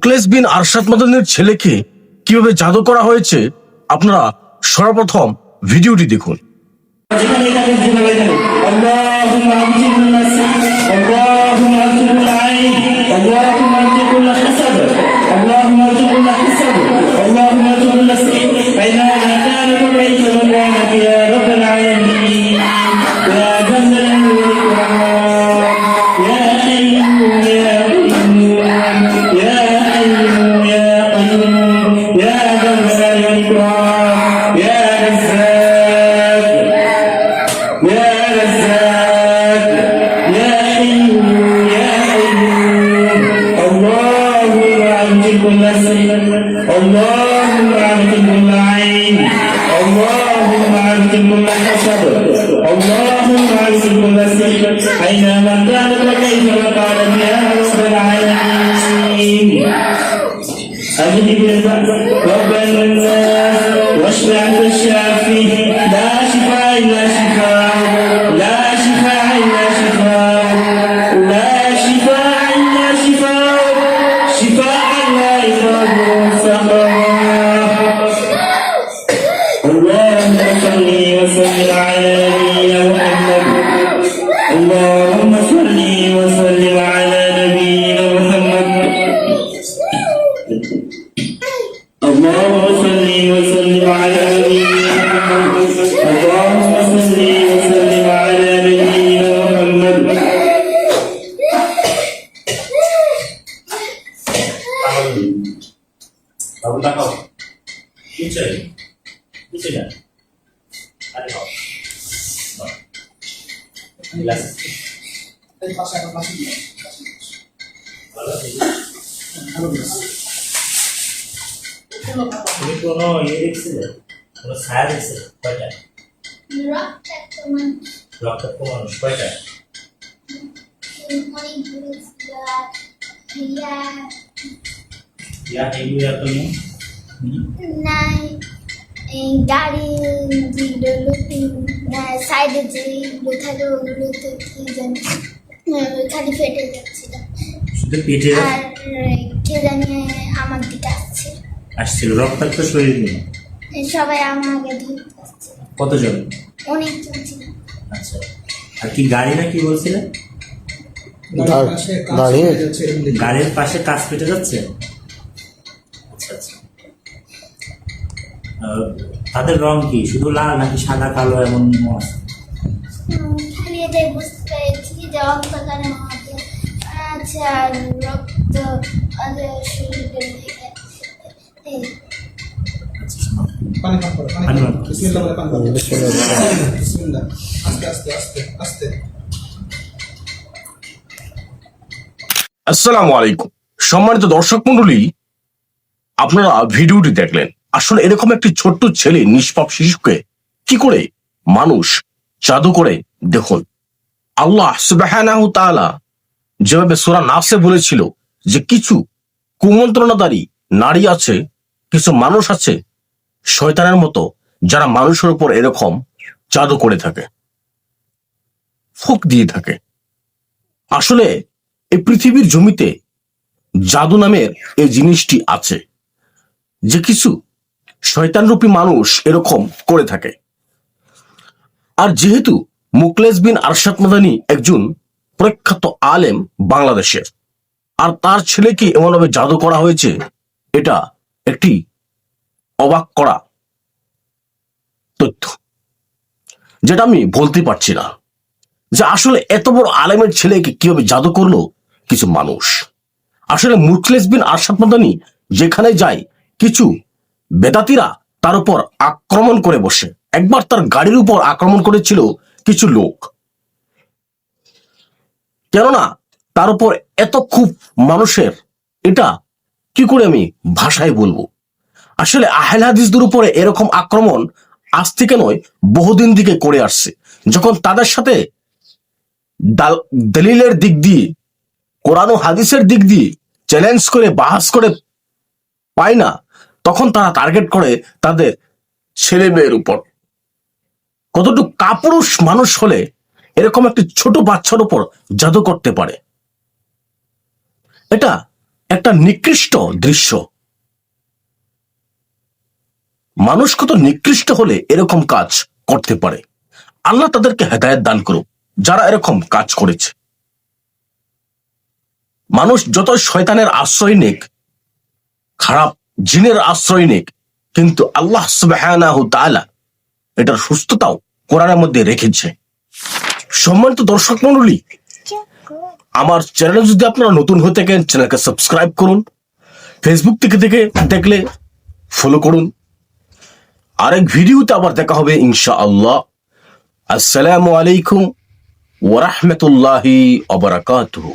মুকলেস বিন আরশাদ মাদানের ছেলেকে কীভাবে জাদু করা হয়েছে? আপনারা সর্বপ্রথম ভিডিওটি দেখুন। اللهم أنزل كل اللهم أنزل كل اللهم أنزل كل أينما كانت وكيف كانت يا رب. العالمين أجب رب الناس واشفع الشافي لا شفاء إلا شفاء لا شفاء إلا شفاء لا شفاء إلا شفاء شفاء নিচে নিচে যান আরে আছে? তুমি কোনো ইয়ে দেখছিলে? কোনো ছায়া দেখছিলে? কয়টা? রক্তাক্ত মানুষ কয়টা? আর ইয়া এগুলো তুমি গাড়ি যেগুলো সাইডে যে লোথালো ওগুলো তো কি জানি আহ, খালি ফেটে যাচ্ছিল শুধু পেটে আর কে জানি আমার দিকে আসছে। আসছিল রক্তাক্ত শরীর নিয়ে? সবাই আমাকে ধরতে আসছে। কতজন? অনেকজন ছিল। আচ্ছা আর কি গাড়ি না কি বলছিলে? গাড়ির পাশে কাজ পেটে যাচ্ছে আচ্ছা আচ্ছা আহ, তাদের রং কি? শুধু লাল নাকি সাদা কালো এমন আছে? উম, বুঝতে পেরেছি যে অন্ধকারে মধ্যে আর রক্ত ওদের শরীরে লেগে এই। শোনো। পানি পান করো পানি পানি পান পান। বিসমিল্লাহ বলে পান করো বিসমিল্লাহ। আস্তে আস্তে আস্তে আস্তে। আসসালামু আলাইকুম। সম্মানিত দর্শক মন্ডলী আপনারা ভিডিওটি দেখলেন। আসলে এরকম একটি ছোট্ট ছেলে নিষ্পাপ শিশুকে কি করে মানুষ জাদু করে? দেখুন। আল্লাহ তাআলা যেভাবে সূরা নাফসে বলেছিল যে কিছু কুমন্ত্রণাদারী নারী আছে, কিছু মানুষ আছে, শয়তানের মতো যারা মানুষের উপর এরকম জাদু করে থাকে, ফুক দিয়ে থাকে। আসলে এই পৃথিবীর জমিতে জাদু নামের এই জিনিসটি আছে। যে কিছু শয়তানরূপী মানুষ এরকম করে থাকে। আর যেহেতু মুকলেস বিন আরশাদ মাদানী একজন প্রখ্যাত আলেম বাংলাদেশের, আর তার ছেলেকে এমনভাবে জাদু করা হয়েছে, এটা একটি অবাক করা তথ্য, যেটা আমি বলতে পারছি না। যে আসলে এত বড় আলেমের ছেলেকে কীভাবে জাদু করল কিছু মানুষ। আসলে মুখলেস বিন আরশাদ মাদানী যেখানে যায় কিছু বেদাতিরা তার উপর আক্রমণ করে বসে। একবার তার গাড়ির উপর আক্রমণ করেছিল কিছু লোক। কেননা তার উপর এত খুব মানুষের, এটা কি করে আমি ভাষায় বলব? আসলে আহেল হাদিসদের উপরে এরকম আক্রমণ আজ থেকে নয়, বহুদিন দিকে করে আসছে। যখন তাদের সাথে দাল- দলিলের দিক দিয়ে, কোরআন হাদিসের দিক দিয়ে চ্যালেঞ্জ করে, বাহাস করে পায় না তখন তারা টার্গেট করে তাদের ছেলে মেয়ের উপর। কতটুকু কাপুরুষ মানুষ হলে এরকম একটি ছোট বাচ্চার উপর জাদু করতে পারে। এটা একটা নিকৃষ্ট দৃশ্য। মানুষ কত নিকৃষ্ট হলে এরকম কাজ করতে পারে। আল্লাহ তাদেরকে হেদায়ত দান করুক, যারা এরকম কাজ করেছে। মানুষ যত শয়তানের আশ্রয় নিক, খারাপ জিনের আশ্রয় নিক, কিন্তু আল্লাহ তাআলা এটার সুস্থতাও কোরআনের মধ্যে রেখেছে। সম্মানিত দর্শক মন্ডলী আমার চ্যানেলে যদি আপনারা নতুন হয়ে থাকেন, চ্যানেলকে সাবস্ক্রাইব করুন, ফেসবুক থেকে থেকে দেখলে ফলো করুন। আরেক ভিডিওতে আবার দেখা হবে ইনশাআল্লাহ। আসসালামু আলাইকুম ওরহমতুল্লাহি অবরাকাতুহু